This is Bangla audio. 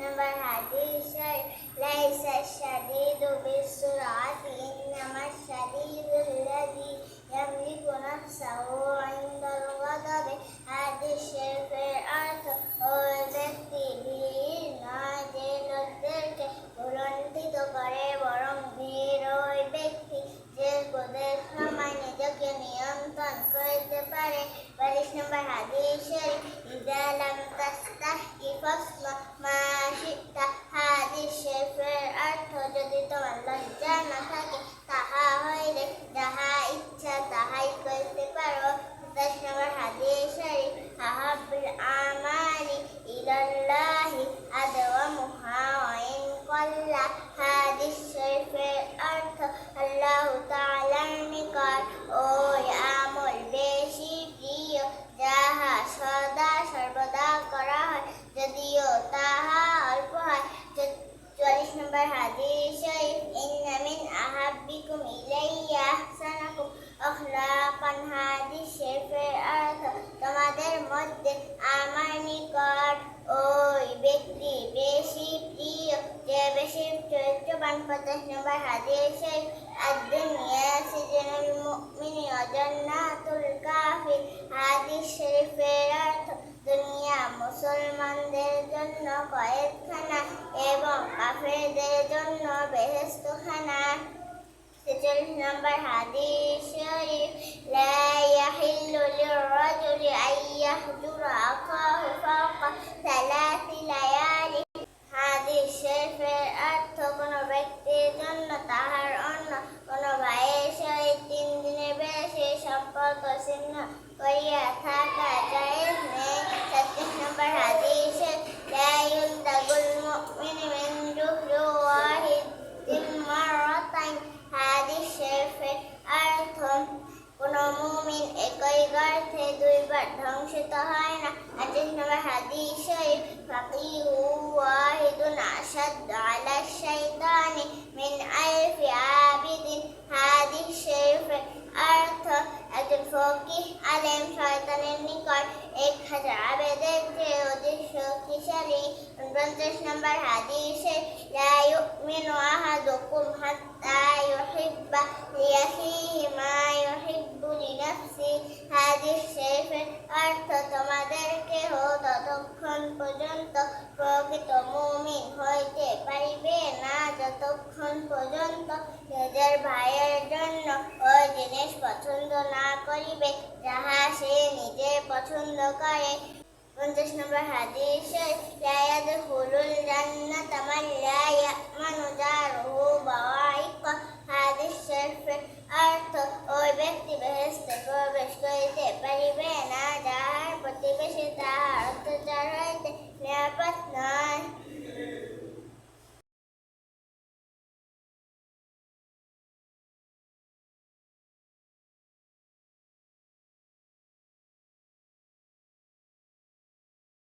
নম্বর হাদিস ليس الشديد بالسرعة إنما الشديد الذي يملك نفسه عند الغضب হাদিস শরীফের অর্থ ওই ব্যক্তি বীর নয় যে লোকদেরকে ভুলণ্ঠিত করে বরং বীর ওই ব্যক্তি যে ক্রোধের সময় নিজেকে নিয়ন্ত্রণ করতে পারে বাইশ নম্বর হাদিস শরীফ ইদা লাম তাস্তাহি ফাসনা শিতা হাদিস শরীফের অর্থ যদি তোমার লজ্জা না থাকে, তাহা হইলে যাহা ইচ্ছা তাহাই করতে পারো। দশ নম্বর হাদিস শরীফ। আহাবুল আমালি ইলাল্লাহি আদওয়ামুহা ওয়া ইন কল্লা। হাদিস শরীফের অর্থ আল্লাহ তাআলার নিকট ওই আমল বেশি প্রিয় যাহা সদা সর্বদা করা হয় যদিও তাহা অল্প হয় চল্লিশ নম্বর হাদিস শরীফ ইন্না মিন আহাব্বিকুম ইলাইয়া আহসানাকুম আখলাকান হাদিস শরীফের অর্থ তোমাদের মধ্যে আমার নিকট ওই ব্যক্তি বেশি প্রিয় যে বেশি চরিত্রবান পঞ্চাশ নম্বর হাদিস শরীফ الدنيا سجن المؤمن وجنات الكافر হাদিস শরীফের অর্থ দুনিয়া মুসলমানদের জন্য কয়েকখানা এবং কাফেরদের জন্য বেহেস্তখানা ছেচল্লিশ নম্বর হাদিস শরীফ لا يحل للرجل أن يهجر أخاه فوق একই গর্থে দুইবার ধ্বংসিত হয় না আঠাশ নম্বর হাদিস শরীফ ফাকিহু ওয়াহিদুন আশাদ আলা শাইতানি মিন আলফি আবিদিন হাদিস শরীফের অর্থ একজন ফকিহ আলেম শয়তানের নিকট এক হাজার আবেদের চেয়ে অধিক শক্তিশালী পঞ্চাশ নম্বর হাদিসে لا يؤمن أحدكم حتى يحب لأخيه ما يحب لنفسه হাদিস শরীফের অর্থ তোমাদের কেহ ততক্ষণ পর্যন্ত প্রকৃত মুমিন হইতে পারিবে না যতক্ষণ পর্যন্ত নিজের ভাইয়ের জন্য ওই জিনিস পছন্দ না করিবে যাহা সে নিজে পছন্দ করে পঞ্চাশ নম্বর হাদিস لا يدخل الجنة من لا يأمن جاره stars, the giant, never snow.